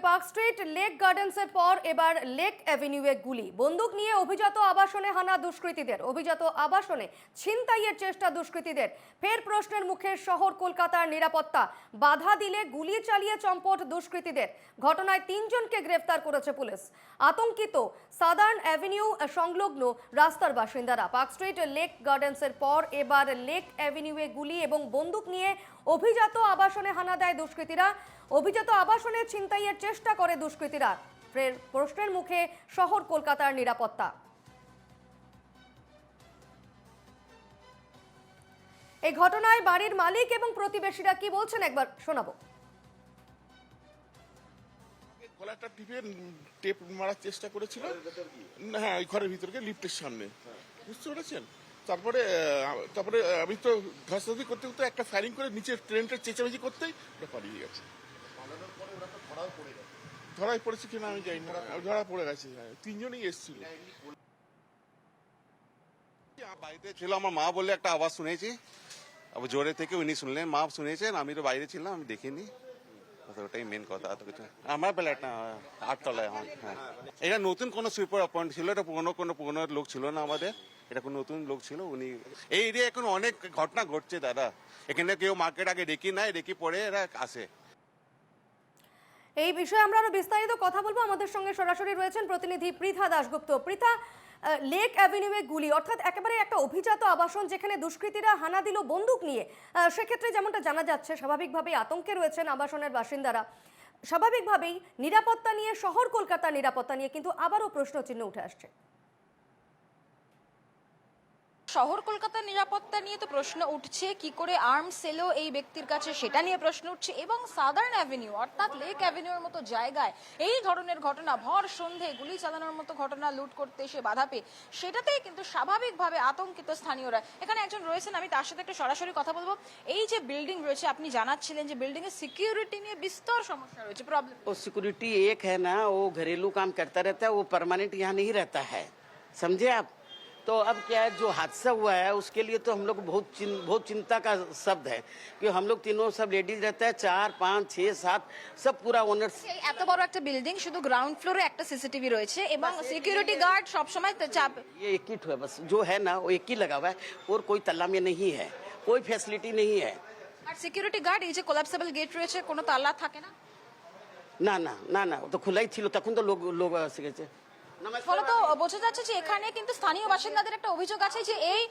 Park street, lake গার্ডেন্সের পর এবার lake অ্যাভিনিউয়ে গুলি। বন্দুক নিয়ে অভিজাত আবাসনে হানা দুষ্কৃতীদের। অভিজাত আবাসনে ছিনতাইয়ের চেষ্টা দুষ্কৃতীদের। ফের প্রশ্নের মুখে শহর কলকাতার নিরাপত্তা। বাধা দিলে গুলি চালিয়ে চম্পট দুষ্কৃতীদের। ঘটনায় তিনজনকে গ্রেফতার করেছে পুলিশ। আতঙ্কিত, সাদার্ন অ্যাভিনিউ সংলগ্ন রাস্তার বাসিন্দারা। পার্ক স্ট্রিট, লেক গার্ডেন্সের পর এবার লেক অ্যাভিনিউয়ে গুলি এবং বন্দুক নিয়ে অভিজাত আবাসনে হানা দেয় দুষ্কৃতীরা। অভিজাত আবাসনে ছিনতাইয়ের চেষ্টা করে দুষ্কৃতীরা। ফের প্রশ্নের মুখে শহর কলকাতার নিরাপত্তা। এই ঘটনায় বাড়ির মালিক এবং প্রতিবেশীরা কি বলছেন একবার শোনাবো। গলাটা টিপে টেপ মারার চেষ্টা করেছিল। হ্যাঁ ওই ঘরের ভিতরকে লিফটের সামনে। বুঝতে পেরেছেন? তারপরে তারপরে আমি তো ধস্তাধি করতে করতে একটা ফায়ারিং করে নিচে ট্রেনটা চেঁচামেচি করতেই ওরা পালিয়ে গেছে। ধরাই পড়েছে কিনা আমি জানি না। ধরা পড়ে গেছে হ্যাঁ, তিনজনই এসেছিল। বাড়িতে ছিল আমার মা বলে একটা আওয়াজ শুনেছি। আবার জোরে থেকে উনি শুনলেন মা শুনেছেন আমি তো বাইরে ছিলাম আমি দেখিনি। ওটাই মেন কথা আর তো কিছু। আমার বেলা একটা আটতলায় আমার হ্যাঁ। এটা নতুন কোনো সুইপার অ্যাপয়েন্ট ছিল এটা পুরোনো কোনো পুরোনো লোক ছিল না আমাদের। এটা কোনো নতুন লোক ছিল উনি এই এরিয়া এখন অনেক ঘটনা ঘটছে দাদা। এখানে কেউ মার্কেট আগে ডেকে নেয় ডেকে পরে এরা আসে। এই বিষয়ে আমরা আরও বিস্তারিত কথা বলব। আমাদের সঙ্গে সরাসরি রয়েছেন প্রতিনিধি পৃথা দাশগুপ্ত। পৃথা লেক অ্যাভিনিউয়ে গুলি, অর্থাৎ একেবারে একটা অভিজাত আবাসন যেখানে দুষ্কৃতীরা হানা দিল বন্দুক নিয়ে সেক্ষেত্রে যেমনটা জানা যাচ্ছে, স্বাভাবিকভাবেই আতঙ্কে রয়েছেন আবাসনের বাসিন্দারা। স্বাভাবিকভাবেই নিরাপত্তা নিয়ে, শহর কলকাতার নিরাপত্তা নিয়ে কিন্তু আবারও প্রশ্নচিহ্ন উঠে আসছে। শহর কলকাতার নিরাপত্তা নিয়ে তো প্রশ্ন উঠছে কি করে আর্মস এলো এই ব্যক্তির কাছে সেটা নিয়ে প্রশ্ন উঠছে এবং সাদার্ন অ্যাভিনিউ অর্থাৎ লেক অ্যাভিনিউর মতো জায়গায় এই ধরনের ঘটনা ভর সন্ধে গুলি চালানোর মতো ঘটনা লুট করতে এসে বাধা পেয়ে সেটাতেই কিন্তু স্বাভাবিকভাবে আতঙ্কিত স্থানীয়রা এখানে একজন রয়েছেন আমি তার সাথে একটু সরাসরি কথা বলবো এই যে বিল্ডিং রয়েছে আপনি জানাচ্ছিলেন যে বিল্ডিং এর সিকিউরিটি নিয়ে বিস্তর সমস্যা রয়েছে প্রবলেম वो सिक्योरिटी एक है ना वो घरेलू काम करता रहता है वो परमानेंट यहाँ नहीं रहता है समझे आप तो अब क्या है जो हादसा हुआ है उसके लिए तो हम लोग बहुत चिन, बहुत चिंता का शब्द है कि हम लोग तीनों सब लेडीज रहता है चार पाँच छः सात सब पूरा ओनर्स এই এত বড় একটা বিল্ডিং শুধু গ্রাউন্ড ফ্লোরে একটা সিসিটিভি রয়েছে এবং সিকিউরিটি গার্ড সবসময় তো চাপ ये एक ही ठो है बस जो है ना वो एक ही लगा हुआ है और कोई तल्ला में नहीं है कोई फैसिलिटी नहीं है আর সিকিউরিটি গার্ড এই যে কোলাপসেবল গেট রয়েছে কোনো তালা থাকে না না না না না ও তো খোলাই ছিল তখন তো লোক লোক এসে গেছে ফলত বোঝা যাচ্ছে যে এখানে কিন্তু স্থানীয় বাসিন্দাদের একটা অভিযোগ আছে যে এই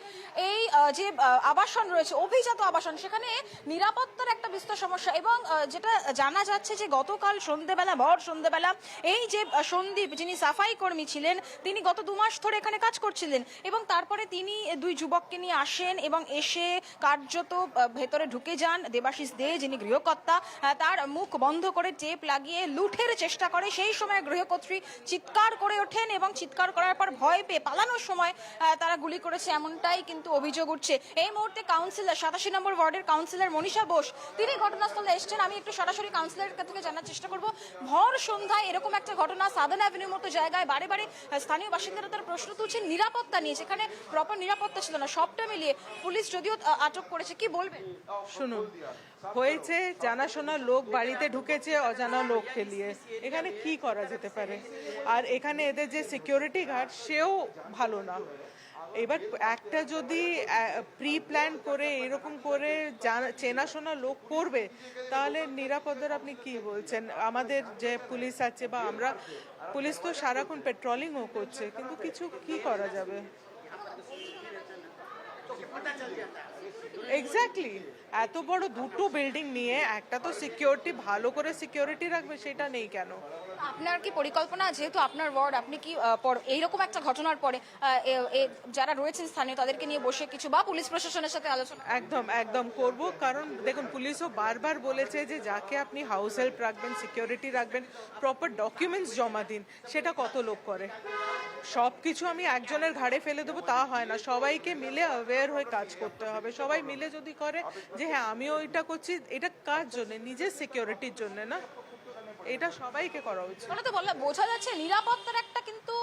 এই যে আবাসন রয়েছে অভিজাত আবাসন সেখানে নিরাপত্তার একটা বিস্তর সমস্যা এবং যেটা জানা যাচ্ছে যে গতকাল সন্ধেবেলা ভর সন্ধেবেলা এই যে সন্দীপ যিনি সাফাই কর্মী ছিলেন তিনি গত দু মাস ধরে এখানে কাজ করছিলেন এবং তারপরে তিনি দুই যুবককে নিয়ে আসেন এবং এসে কার্যত ভেতরে ঢুকে যান। দেবাশিস দে যিনি গৃহকর্তা তার মুখ বন্ধ করে টেপ লাগিয়ে লুঠের চেষ্টা করে। সেই সময় গৃহকর্ত্রী চিৎকার করে ওঠেন এবং চিৎকার করার পর ভয় পেয়ে পালানোর সময় তারা গুলি করেছে, এমনটাই কিন্তু অভিযোগ উঠছে। এই মুহূর্তে কাউন্সিলর সাতাশি নম্বর ওয়ার্ডের কাউন্সিলর মনীষা বোস, তিনি ঘটনাস্থলে এসেছেন। আমি একটু সরাসরি কাউন্সিলরের কাছ থেকে জানার চেষ্টা করব। ভর সন্ধ্যায় এরকম একটা ঘটনা সাদান অ্যাভিনিউর মতো জায়গায় বারে বারে স্থানীয় বাসিন্দারা তার প্রশ্ন তুলছেন। নিরাপত্তা নিয়ে সেখানে প্রপার নিরাপত্তা ছিল না, সবটা মিলিয়ে পুলিশ যদিও আটক করেছে। কি বলবেন? শুনুন হয়েছে, জানাশোনা লোক বাড়িতে ঢুকেছে, অজানা লোক খেলিয়ে। এখানে কি করা যেতে পারে? আর এখানে এদের যে সিকিউরিটি গার্ড সেও ভালো না। এবার একটা যদি প্রি প্ল্যান করে, এরকম করে চেনাশোনা লোক করবে, তাহলে নিরাপত্তার আপনি কি বলছেন? আমাদের যে পুলিশ আছে বা আমরা, পুলিশ তো সারাক্ষণ পেট্রোলিংও করছে, কিন্তু কিছু কি করা যাবে? এক্স্যাক্টলি এত বড় দুটো বিল্ডিং নিয়ে একটা তো সিকিউরিটি ভালো করে সিকিউরিটি রাখবে সেটা নেই কেন? আপনার কি পরিকল্পনা? যেহেতু আপনার ওয়ার্ড আপনি কি এইরকম একটা ঘটনার পরে যারা রয়েছেন স্থানীয় তাদেরকে নিয়ে বসে কিছু বা পুলিশ প্রশাসনের সাথে আলোচনা একদম একদম করব। কারণ দেখুন পুলিশও বারবার বলেছে যে যাকে আপনি হাউস হেল্প রাখবেন সিকিউরিটি রাখবেন প্রপার ডকুমেন্টস জমা দিন সেটা কত লোক করে? সব কিছু আমি একজনের ঘাড়ে ফেলে দেবো তা হয় না। সবাইকে মিলে অ্যাওয়্যার হয়ে কাজ করতে হবে। সবাই মিলে যদি করে যে হ্যাঁ আমিও এটা করছি, এটা কার জন্য? নিজের সিকিউরিটির জন্য না? এটা সবাইকে করা উচিত। তো বললাম বোঝা যাচ্ছে নিরাপত্তার একটা কিন্তু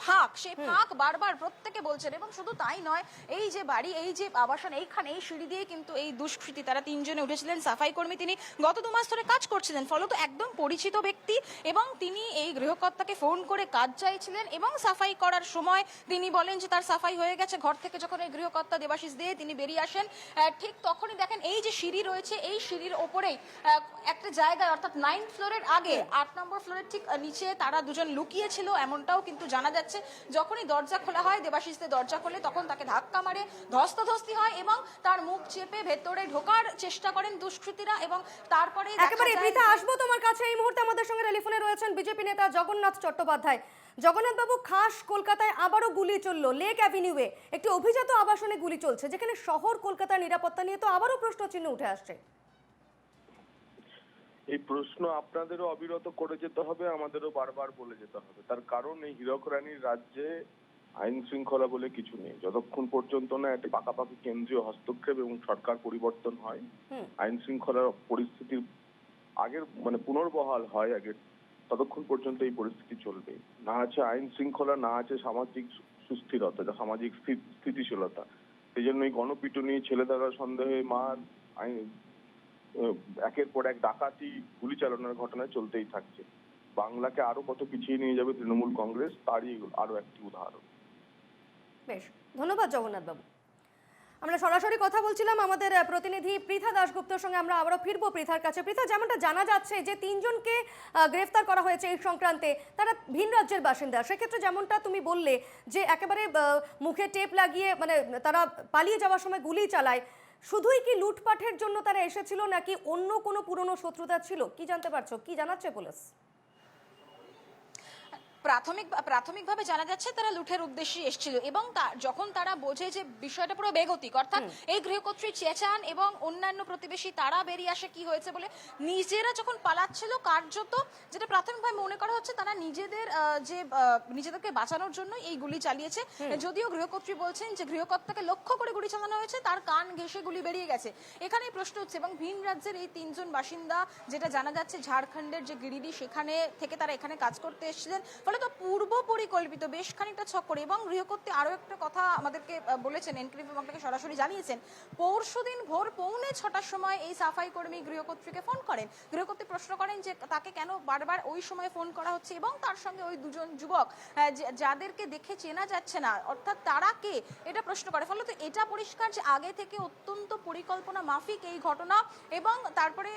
ফাঁক সেই ফাঁক বারবার প্রত্যেকে বলছেন এবং শুধু তাই নয় এই যে বাড়ি এই যে আবাসন এইখানে এই সিঁড়ি দিয়ে কিন্তু এই দুষ্কৃতী তারা তিনজনে উঠেছিলেন সাফাই কর্মী তিনি গত দু মাস ধরে কাজ করছিলেন ফলত একদম পরিচিত ব্যক্তি এবং তিনি এই গৃহকর্তাকে ফোন করে কাজ চাইছিলেন এবং সাফাই করার সময় তিনি বলেন যে তার সাফাই হয়ে গেছে ঘর থেকে যখন এই গৃহকর্তা দেবাশিস দিয়ে তিনি বেরিয়ে আসেন ঠিক তখনই দেখেন এই যে সিঁড়ি রয়েছে এই সিঁড়ির ওপরেই একটা জায়গায় অর্থাৎ নাইন ফ্লোরের আগে আট নম্বর ফ্লোরের ঠিক নিচে তারা দুজন লুকিয়েছিল এমনটাও কিন্তু জানা যাচ্ছে যখনই দরজা খোলা হয় দেবাশিসদের দরজা খোলে তখন তাকে ধাক্কা মারে ধস্তাধস্তি হয় এবং তার মুখ চেপে ভেতরে ঢোকার চেষ্টা করেন দুষ্কৃতীরা এবং তারপরে একেবারে পৃথা আসব তোমার কাছে। এই মুহূর্তে আমাদের সঙ্গে টেলিফোনে রয়েছেন বিজেপি নেতা জগন্নাথ চট্টোপাধ্যায়। জগন্নাথ বাবু খাস কলকাতায় আবারও গুলি চলল লেক অ্যাভিনিউয়ে একটি অভিজাত আবাসনে গুলি চলছে যেখানে শহর কলকাতার নিরাপত্তা নিয়ে তো আবারও প্রশ্ন চিহ্ন উঠে আসছে। এই প্রশ্ন আপনাদেরও অবিরত করে যেতে হবে আমাদেরও বারবার বলে যেতে হবে। তার কারণ এই হীরক রানীর রাজ্যে আইন শৃঙ্খলা বলে কিছু নেই। যতক্ষণ পর্যন্ত না একটা পাকাপাকি কেন্দ্রীয় হস্তক্ষেপ এবং সরকার পরিবর্তন হয় আইন শৃঙ্খলার পরিস্থিতির আগের মানে পুনর্বহাল হয় আগে ততক্ষণ পর্যন্ত এই পরিস্থিতি চলবে। না আছে আইন শৃঙ্খলা না আছে সামাজিক সুস্থিরতা যা সামাজিক স্থিতিশীলতা। সেই জন্য এই গণপিটুনি ছেলে দ্বারা সন্দেহে মার আইন একের পর এক ডাকাতি, গুলি চালানোর ঘটনা চলতেই থাকছে। বাংলাকে আরও কত পিছিয়ে নিয়ে যাবে তৃণমূল কংগ্রেস, তারই আরও একটি উদাহরণ। বেশ, ধন্যবাদ জগন্নাথ বাবু আমরা সরাসরি কথা বলছিলাম আমাদের প্রতিনিধি পৃথা দাশগুপ্তর সঙ্গে, আমরা আবারও ফিরবো পৃথার কাছে। পৃথা, যেমনটা জানা যাচ্ছে যে তিনজনকে গ্রেফতার করা হয়েছে এই সংক্রান্তে, তারা ভিন রাজ্যের বাসিন্দা। সেক্ষেত্রে যেমনটা তুমি বললে যে একেবারে মুখে টেপ লাগিয়ে মানে তারা পালিয়ে যাওয়ার সময় গুলি চালায় শুধুই কি লুটপাটের জন্য তারা এসেছিল নাকি অন্য কোনো পুরনো শত্রুতা ছিল? কি জানতে পারছ? কি জানাচ্ছে পুলিশ? প্রাথমিক প্রাথমিকভাবে জানা যাচ্ছে তারা লুঠের উদ্দেশ্যে এসেছিল এবং তা- যখন তারা বোঝে যে বিষয়টা পুরো বেগতিক অর্থাৎ এই গৃহকর্ত্রী চেঁচান এবং অন্যান্য প্রতিবেশী তারা বেরিয়ে আসে কি হয়েছে বলে নিজেরা যখন পালাচ্ছিল কার্যত যেটা প্রাথমিকভাবে মনে করা হচ্ছে তারা নিজেদের যে নিজেদেরকে বাঁচানোর জন্য এই গুলি চালিয়েছে। যদিও গৃহকর্ত্রী বলছেন যে গৃহকর্তাকে লক্ষ্য করে গুলি চালানো হয়েছে তার কান ঘেঁষে গুলি বেরিয়ে গেছে। এখানেই প্রশ্ন হচ্ছে এবং ভিন রাজ্যের এই তিনজন বাসিন্দা যেটা জানা যাচ্ছে ঝাড়খণ্ডের যে গিরিডি সেখানে থেকে তারা এখানে কাজ করতে এসেছিলেন। ফলে তো পূর্ব পরিকল্পিত বেশ খানিকটা ছক্কর এবং গৃহকর্ত্রী আরও একটা কথা আমাদেরকে বলেছেন এনক্রিভ বাংলাকে সরাসরি জানিয়েছেন। পরশুদিন ভোর পৌনে ছটার সময় এই সাফাই কর্মী গৃহকর্ত্রীকে ফোন করেন। গৃহকর্ত্রী প্রশ্ন করেন যে তাকে কেন বারবার ওই সময় ফোন করা হচ্ছে এবং তার সঙ্গে ওই দুজন যুবক যাদেরকে দেখে চেনা যাচ্ছে না, অর্থাৎ তারা কে? এটা প্রশ্ন করে। ফলে তো এটা পরিষ্কার যে আগে থেকে অত্যন্ত পরিকল্পনা মাফিক এই ঘটনা এবং তারপরে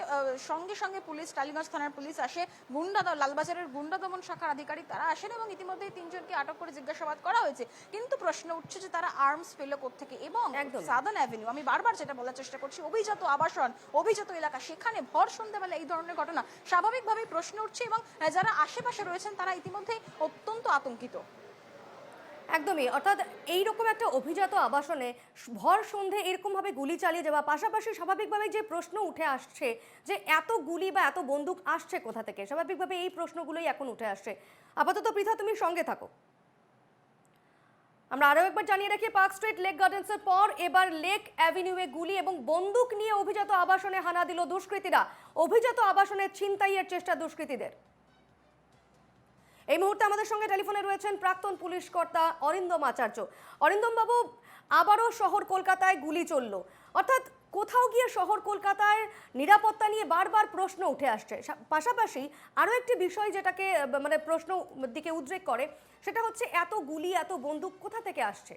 সঙ্গে সঙ্গে পুলিশ, টালিগঞ্জ থানার পুলিশ আসে গুন্ডা লালবাজারের গুন্ডা দমন শাখার আধিকারিক তারা আসেন এবং ইতিমধ্যে তিনজনকে আটক করে জিজ্ঞাসাবাদ করা হয়েছে। কিন্তু প্রশ্ন উঠছে যে তারা আর্মস পেল থেকে এবং। সাদার্ন অ্যাভিনিউ আমি বারবার যেটা বলার চেষ্টা করছি অভিজাত আবাসন অভিজাত এলাকা সেখানে ভর সন্ধ্যাবেলা এই ধরনের ঘটনা। স্বাভাবিকভাবেই প্রশ্ন উঠছে এবং যারা আশেপাশে রয়েছেন তারা ইতিমধ্যে অত্যন্ত আতঙ্কিত। একদমই অর্থাৎ এইরকম একটা অভিজাত আবাসনে ভর সন্ধে এরকমভাবে গুলি চালিয়ে যাওয়া পাশাপাশি স্বাভাবিকভাবে যে প্রশ্ন উঠে আসছে যে এত গুলি বা এত বন্দুক আসছে কোথা থেকে? স্বাভাবিকভাবে এই প্রশ্নগুলোই এখন উঠে আসছে। আপাতত পৃথা তুমি সঙ্গে থাকো। আমরা আরও একবার জানিয়ে রাখি, পার্ক স্ট্রিট, লেক গার্ডেন্সের পর এবার লেক অ্যাভিনিউয়ে গুলি এবং বন্দুক নিয়ে অভিজাত আবাসনে হানা দিল দুষ্কৃতীরা। অভিজাত আবাসনে ছিনতাইয়ের চেষ্টা দুষ্কৃতীদের। এই মুহূর্তে আমাদের সঙ্গে টেলিফোনে রয়েছেন প্রাক্তন পুলিশ কর্তা অরিন্দম আচার্য। অরিন্দম বাবু আবারও শহর কলকাতায় গুলি চলল। অর্থাৎ কোথাও গিয়ে শহর কলকাতায় নিরাপত্তা নিয়ে বারবার প্রশ্ন উঠে আসছে। পাশাপাশি আরও একটি বিষয় যেটাকে মানে প্রশ্ন দিকে উদ্রেক করে সেটা হচ্ছে এত গুলি এত বন্দুক কোথা থেকে আসছে?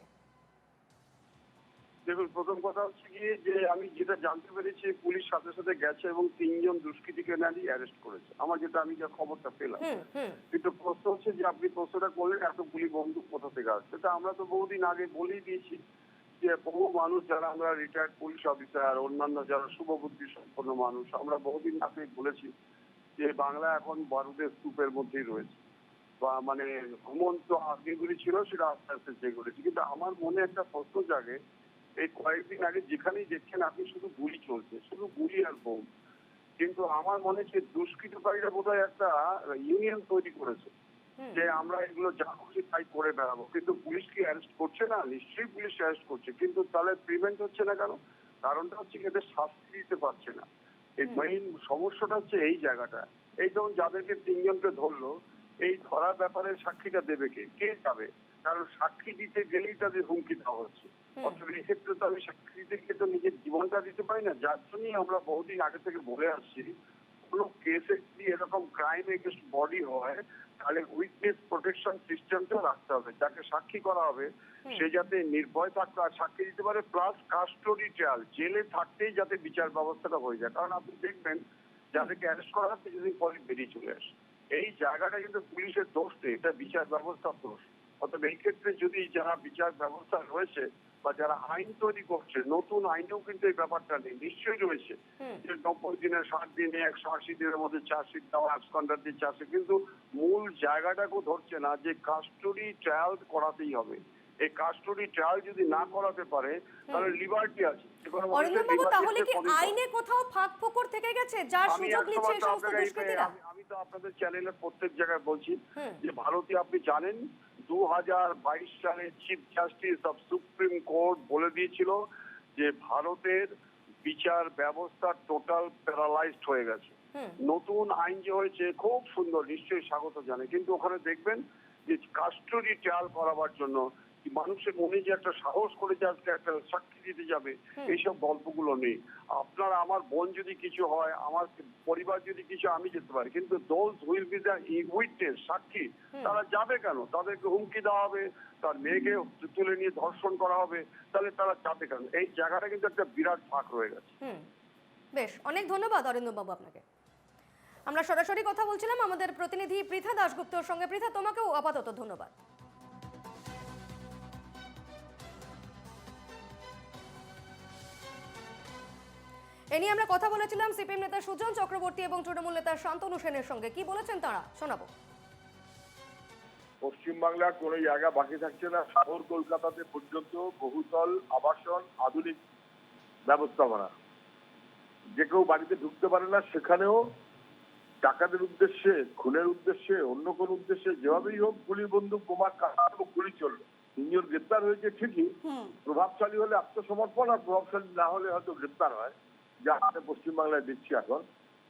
দেখুন প্রথম কথা হচ্ছে গিয়ে যে আমি যেটা জানতে পেরেছি পুলিশ সাথে সাথে গেছে এবং তিনজন দুষ্কৃতীকে নারী অ্যারেস্ট করেছে। আমার যেটা আমি যা খবরটা পেলাম। কিন্তু প্রশ্ন হচ্ছে যে আপনি প্রশ্নটা করলেন এত গুলি বন্দুক কোথা থেকে আসছে? তা আমরা তো বহুদিন আগে বলেই দিয়েছি। যে বহু মানুষ যারা আমরা রিটায়ার্ড পুলিশ অফিসার অন্যান্য যারা শুভবুদ্ধি সম্পন্ন মানুষ, আমরা বহুদিন আগে বলেছি যে বাংলা এখন বারুদের স্তূপের মধ্যেই রয়েছে। বা মানে ঘুমন্ত আগ্নেয়গুলি ছিল সেটা আস্তে আস্তে জেগে উঠেছে কিন্তু আমার মনে একটা প্রশ্ন জাগে, এই কয়েকদিন আগে যেখানেই দেখছেন আপনি শুধু গুলি চলছে, শুধু গুলি আর বোম। কিন্তু আমার মনে হচ্ছে দুষ্কৃতকারীরা বোধহয় একটা ইউনিয়ন তৈরি করেছে। যে আমরা এগুলো যা খুশি তাই করে বেড়াবো। কিন্তু পুলিশ কি অ্যারেস্ট করছে না? নিশ্চয়ই পুলিশ অ্যারেস্ট করছে। কিন্তু তাহলে প্রিভেন্ট হচ্ছে না কেন? কারণটা হচ্ছে এদের শাস্তি দিতে পারছে না। এই মেইন সমস্যাটা হচ্ছে এই জায়গাটা। এই যেমন যাদেরকে তিনজনকে ধরলো এই ধরার ব্যাপারে সাক্ষীটা দেবে কে? কে যাবে? কারণ সাক্ষী দিতে গেলেই তাদের হুমকি দেওয়া হচ্ছে। অথচ এই ক্ষেত্রে তো আমি সাক্ষী দিতে গিয়ে তো নিজের জীবনটা দিতে পারি না। যার জন্যই আমরা বহুদিন আগে থেকে বলে আসছি কোনো কেসে যদি এরকম ক্রাইম এগেন্স্ট বডি হয় তাহলে উইটনেস প্রোটেকশন সিস্টেমটা রাখতে হবে। যাকে সাক্ষী করা হবে সে যাতে নির্ভয় থাকতে আর সাক্ষী দিতে পারে প্লাস কাস্টডি ট্রায়াল জেলে থাকতেই যাতে বিচার ব্যবস্থাটা হয়ে যায়। কারণ আপনি দেখবেন যাদেরকে অ্যারেস্ট করা হয় কিছুদিন পরে বেরিয়ে চলে আসে। এই জায়গাটা কিন্তু পুলিশের দোষ নেই এটা বিচার ব্যবস্থার দোষ। অতএব এই ক্ষেত্রে যদি যারা বিচার ব্যবস্থা রয়েছে বা যারা আইন তৈরি করছে নতুন আইনেও কিন্তু এই ব্যাপারটা নেই নিশ্চয়ই রয়েছে। যে নব্বই দিনের ষাট দিনে একশো আশি দিনের মধ্যে চার্জশিট দেওয়া অ্যাবসকন্ডার দিয়ে চার্জশিট কিন্তু মূল জায়গাটাকেও ধরছে না যে কাস্টডি ট্রায়াল করাতেই হবে। এই কাস্টডি ট্রায়াল যদি না করাতে পারে তাহলে লিবার্টি আছে। তাহলে কি আইনে কোথাও ফাঁক ফোকর থেকে গেছে? যার আমি সুযোগ নিচ্ছে এই তো সমস্ত দুষ্কৃতীরা? আমি- তো আপনাদের চ্যানেলের প্রত্যেক জায়গায় বলছি। যে ভারতীয় আপনি জানেন দু হাজার বাইশ সালে chief justice of supreme court বলে দিয়েছিল যে ভারতের বিচার ব্যবস্থা টোটাল প্যারালাইজড হয়ে গেছে। নতুন আইন যে হয়েছে খুব সুন্দর নিশ্চয়ই স্বাগত জানে কিন্তু ওখানে দেখবেন যে কাস্টডি ট্রায়াল করাবার জন্য মানুষের মনে যে একটা সাহস করে যে আজকে একটা সাক্ষী দিতে যাবে এইসব গল্পগুলো নেই। আপনার আমার বোন যদি কিছু হয় আমার পরিবার যদি কিছু আমি যেতে পারি। কিন্তু those will be the witness সাক্ষী তারা যাবে কেন? তাদেরকে হুমকি দেওয়া হবে তার মেয়েকে তুলে নিয়ে ধর্ষণ করা হবে তাহলে তারা যাবে কেন? এই জায়গাটা কিন্তু একটা বিরাট ফাঁক রয়ে গেছে। বেশ অনেক ধন্যবাদ অরিন্দম বাবু আপনাকে। আমরা সরাসরি কথা বলছিলাম আমাদের প্রতিনিধি পৃথা দাশগুপ্তর সঙ্গে। পৃথা তোমাকেও আপাতত ধন্যবাদ। এ নিয়ে আমরা কথা বলেছিলাম সিপিএম নেতা সুজন চক্রবর্তী এবং তৃণমূল নেতা শান্তনু সেনের সঙ্গে। কি বলেছেন তারা? শোনাবো। পশ্চিমবাংলার কোনো জায়গা বাকি থাকছে না। শহর কলকাতাতে পর্যন্ত বহুতল আবাসন আধুনিক ব্যবস্থাপনা। যে কেউ বাড়িতে ঢুকতে পারে না সেখানেও ডাকাতের উদ্দেশ্যে খুনের উদ্দেশ্যে অন্য কোন উদ্দেশ্যে যেভাবেই হোক গুলি বন্দুক বোমা কাটা এবং গুলি চলল তিনজন গ্রেপ্তার হয়েছে ঠিকই। প্রভাবশালী হলে আত্মসমর্পণ আর প্রভাবশালী না হলে হয়তো গ্রেপ্তার হয়। যা আমরা পশ্চিমবাংলায় দেখছি এখন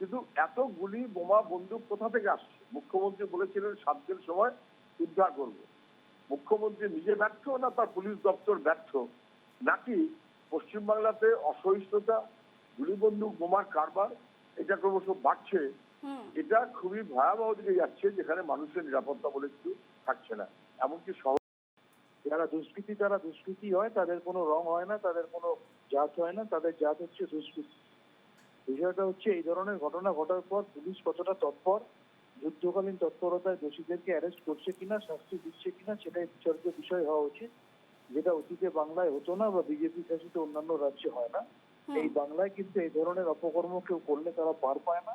কিন্তু এত গুলি বোমা বন্দুক কোথা থেকে আসছে? মুখ্যমন্ত্রী বলেছিলেন সাত দিন সময় উদ্ধার করব। মুখ্যমন্ত্রী নিজে ব্যর্থ না তার পুলিশ দপ্তর ব্যর্থ? নাকি পশ্চিমবাংলাতে অসহিষ্ণুতা গুলি বন্দুক বোমার কারবার এটা ক্রমশ বাড়ছে? এটা খুবই ভয়াবহ দিকে যাচ্ছে যেখানে মানুষের নিরাপত্তা বলে কিছু থাকছে না। এমনকি শহর যারা দুষ্কৃতী তারা দুষ্কৃতী হয় তাদের কোনো রং হয় না তাদের কোনো জাত হয় না তাদের জাত হচ্ছে দুষ্কৃতী। বিষয়টা হচ্ছে এই ধরনের ঘটনা ঘটার পর পুলিশ কতটা তৎপর যুদ্ধকালীন তৎপরতায় দোষীদেরকে অ্যারেস্ট করছে কিনা শাস্তি দিচ্ছে কিনা সেটাই বিচার্য বিষয় হওয়া উচিত। যেটা অতীতে বাংলায় হতো না বা বিজেপি শাসিত অন্যান্য রাজ্যে হয় না। এই বাংলায় কিন্তু এই ধরনের অপকর্ম কেউ করলে তারা পার পায় না।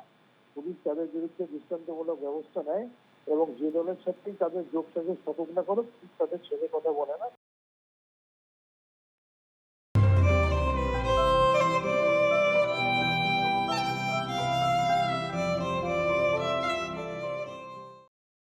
পুলিশ তাদের বিরুদ্ধে দৃষ্টান্তমূলক ব্যবস্থা নেয় এবং যে দলের সাথেই তাদের যোগ সাজস থাকুক না করো পুলিশ তাদের ছেড়ে কথা বলে না।